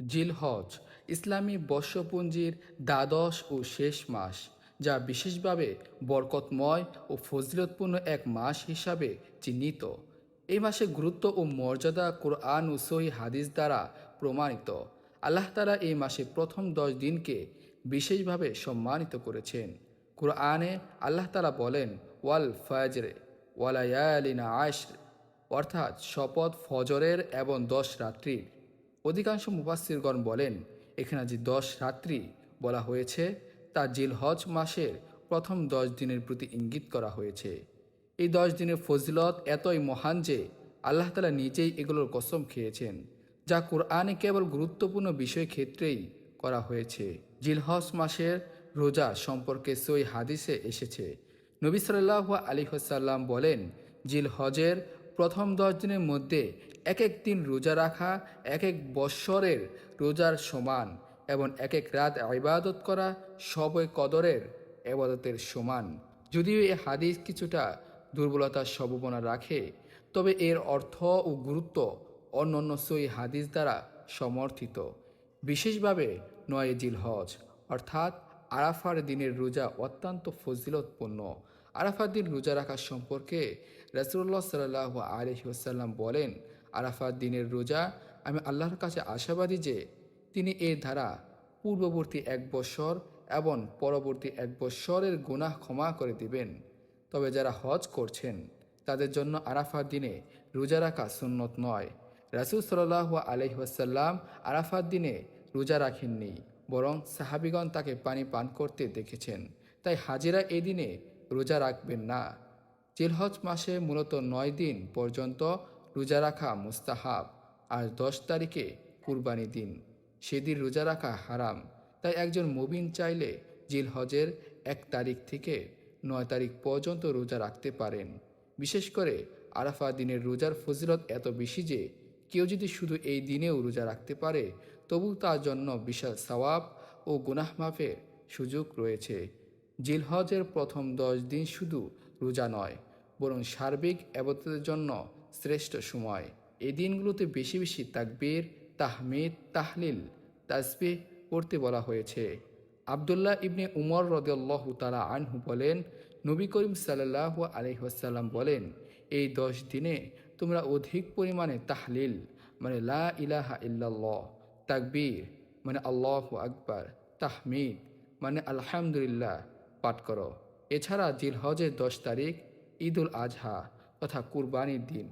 জিলহজ ইসলামী বর্ষপুঞ্জির দ্বাদশ ও শেষ মাস, যা বিশেষভাবে বরকতময় ও ফজিলতপূর্ণ এক মাস হিসাবে চিহ্নিত। এই মাসে গুরুত্ব ও মর্যাদা কোরআন ও সহি হাদিস দ্বারা প্রমাণিত। আল্লাহ তালা এই মাসে প্রথম দশ দিনকে বিশেষভাবে সম্মানিত করেছেন। কোরআনে আল্লাহ তালা বলেন, ওয়াল ফজরে ওয়ালায়ালিনা আয়স অর্থাৎ শপথ ফজরের এবং দশ রাত্রির। অধিকাংশ মুফাসিরগণ বলেন, এখানে যে দশ রাত্রি বলা হয়েছে, তা জিলহজ মাসের প্রথম দশ দিনের প্রতি ইঙ্গিত করা হয়েছে। এই দশ দিনের ফজিলত এতই মহান যে আল্লাহ তালা নিজেই এগুলোর কসম খেয়েছেন, যা কোরআনে কেবল গুরুত্বপূর্ণ বিষয় ক্ষেত্রেই করা হয়েছে। জিলহজ মাসের রোজা সম্পর্কে সই হাদিসে এসেছে। নবী সাল্লাহ আলী হাসাল্লাম বলেন, জিল হজের প্রথম দশ দিনের মধ্যে এক এক দিন রোজা রাখা এক এক বৎসরের রোজার সমান এবং এক এক রাত ইবাদত করা সবই কদরের এবাদতের সমান। যদিও এই হাদিস কিছুটা দুর্বলতার সম্ভাবনা রাখে, তবে এর অর্থ ও গুরুত্ব অন্যান্য সই হাদিস দ্বারা সমর্থিত। বিশেষভাবে নয় জিল হজ, অর্থাৎ আরাফার দিনের রোজা অত্যন্ত ফজিলতপূর্ণ। আরাফার দিন রোজা রাখা সম্পর্কে রাসুল্লাহ সাল্লাহ আলহিহাসাল্লাম বলেন আরাফার দিনের রোজা, আমি আল্লাহর কাছে আশাবাদী যে তিনি এর ধারা পূর্ববর্তী এক বছর এবং পরবর্তী এক বছরের গুনাহ ক্ষমা করে দিবেন। তবে যারা হজ করছেন, তাদের জন্য আরাফার দিনে রোজা রাখা সুন্নত নয়। রাসুল সাল্লাহ আলহিহাসাল্লাম আরাফার দিনে রোজা রাখেননি, বরং সাহাবিগণ তাকে পানি পান করতে দেখেছেন। তাই হাজিরা এই দিনে রোজা রাখবেন না। জিলহজ মাসে মূলত নয় দিন পর্যন্ত রোজা রাখা মুস্তাহাব, আর দশ তারিখে কুরবানি দিন। সেদিন রোজা রাখা হারাম। তাই একজন মুবিন চাইলে জিলহজের এক তারিখ থেকে নয় তারিখ পর্যন্ত রোজা রাখতে পারেন। বিশেষ করে আরাফা দিনের রোজার ফজিলত এত বেশি যে, কেউ যদি শুধু এই দিনেও রোজা রাখতে পারে, তবু তার জন্য বিশাল সওয়াব ও গুনাহ মাফের সুযোগ রয়েছে। জিলহজের প্রথম দশ দিন শুধু রোজা নয়, বরং সার্বিক আবতের জন্য শ্রেষ্ঠ সময়। এই দিনগুলোতে বেশি বেশি তাকবীর, তাহমিদ, তাহলিল, তাসবিহ পড়তে বলা হয়েছে। আবদুল্লাহ ইবনে উমর রদুল্লাহ তালা আনহু বলেন, নবী করিম সাল্লাহ আলহিহাসাল্লাম বলেন, এই দশ দিনে তোমরা অধিক পরিমাণে তাহলিল মানে লা ইলাহা ইল্লাল্লাহ, তাকবীর মানে আল্লাহ আকবার, তাহমিদ মানে আলহামদুলিল্লাহ পাঠ করো। এছাড়া জিলহজের দশ তারিখ, ঈদুল আজহা তথা কুরবানির দিন।